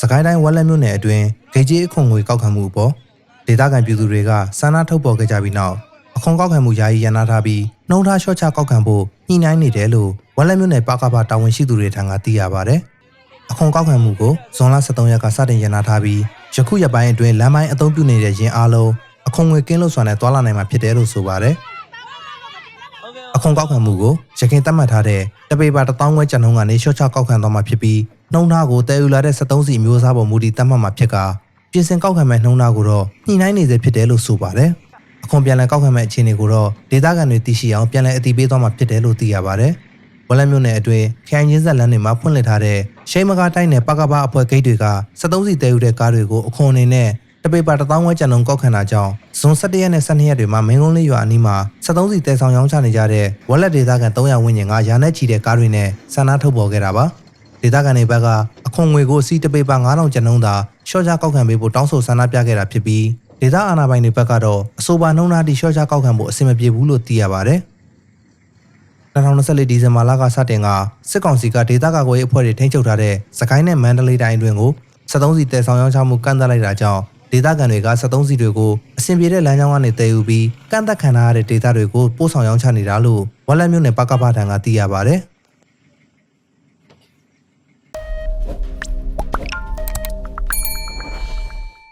စကိုင်းတိုင်းဝက်လက်မြို့နယ်အတွင်းဂိတ်ကြီးအခွန်ငွေကောက်ခံမှုအပေါ်ဒေသခံပြည်သူတွေကစာနာထုတ်ပေါ်ခဲ့ကြပြီးနောက်အခွန်ကောက်ခံမှုယာယီရန်နာထားပြီးနှုံထားလျှော့ချကောက်ခံဖို့ညှိနှိုင်းနေတယ်လို့ဝက်လက်မြို့နယ်ပကပတာဝန်ရှိသူတွေထံကသိရပါဗျ။အခွန်ကောက်ခံမှုကိုဇွန်လ23ရက်ကစတင်ရန်နာထားပြီးယခုရက်ပိုင်းအတွင်းလမ်းပိုင်းအသုံးပြုနေတဲ့ရင်အားလုံးအခွန်ငွေကင်းလို့စွာနဲ့တွာလာနိုင်မှာဖြစ်တယ်လို့ဆိုပါတယ်။အ ခွန်ကောက်ခံမှုကိုရခိုင်သတ်မှတ်ထားတဲ့တပေပါ1000ခွဲကျန်နှုန်းကနေလျှော့ချကောက်ခံသွားမှာဖြစ်ပြီးနှုံထားကိုတည်ယူလာတဲ့73စီမျိုးစားပေါ်မူတည်သတ်မှတ်မှာဖြစ်ကပြင်ဆင်ကောက်ခံမဲ့နှုံထားကိုတော့ညှိနှိုင်းနေစေဖြစ်တယ်လို့ဆိုပါတယ်။အခွန်ပြန်လည်ကောက်ခံမဲ့အခြေအနေကိုတော့ဒေသခံတွေသိရှိအောင်ပြန်လည်အတည်ပြုသွားမှာဖြစ်တယ်လို့သိရပါတယ်။ဝက်လက်မြို့နယ်အတွင်းခိုင်ချင်းဆက်လမ်းတွေမှာဖွင့်လှစ်ထားတဲ့ရှိမ်းမကားတိုင်းနယ်ပကပအဖွဲ့ဂိတ်တွေက73စီတည်ယူတဲ့ကားတွေကိုအခွန်အနေနဲ့တပေပါ1000ခွဲကျန်လုံးကောက်ခံတာကြောင့် ဇွန်17ရက်နဲ့12ရက်တွေမှာမင်းကုန်းလေးရွာအနီးမှာ73စီတဲဆောင်ရောင်းချနေကြတဲ့ဝက်လက်ဒေသခံ300ဝန်းကျင်ကရာနဲ့ချီတဲ့ကားတွေနဲ့ဆန္ဒထုတ်ပေါ်ခဲ့တာပါဒေသခံတွေဘက်ကအခွန်ငွေကိုစီတပေပါ9000ကျန်လုံးသာရှော့ချကောက်ခံပေးဖို့တောင်းဆိုဆန္ဒပြခဲ့တာဖြစ်ပြီးဒေသအာဏာပိုင်တွေဘက်ကတော့အဆိုပါနှုံးသားတီရှော့ချကောက်ခံဖို့အဆင်မပြေဘူးလို့သိရပါတယ်2024ဒီဇင်ဘာလကစတင်ကစစ်ကောင်စီကဒေသကာကွယ်ရေးအဖွဲ့တွေထိန်းချုပ်ထားတဲ့စကိုင်းနဲ့မန္တလေးတိုင်းအတွင်းကို73စီတဲဆောင်ရောင်းချမှုကန့်သတ်လိုက်တာကြောင့် ဒေသခံတွေက73စီတွေကိုအဆင်ပြေတဲ့လမ်းကြောင်းကနေတည်ယူပြီးကန့်သက်ခံထားရတဲ့ဒေသတွေကိုပို့ဆောင်ရောင်းချနေတာလို့ဝက်လက်မြို့နယ်ပကပထံကသိရပါဗျ။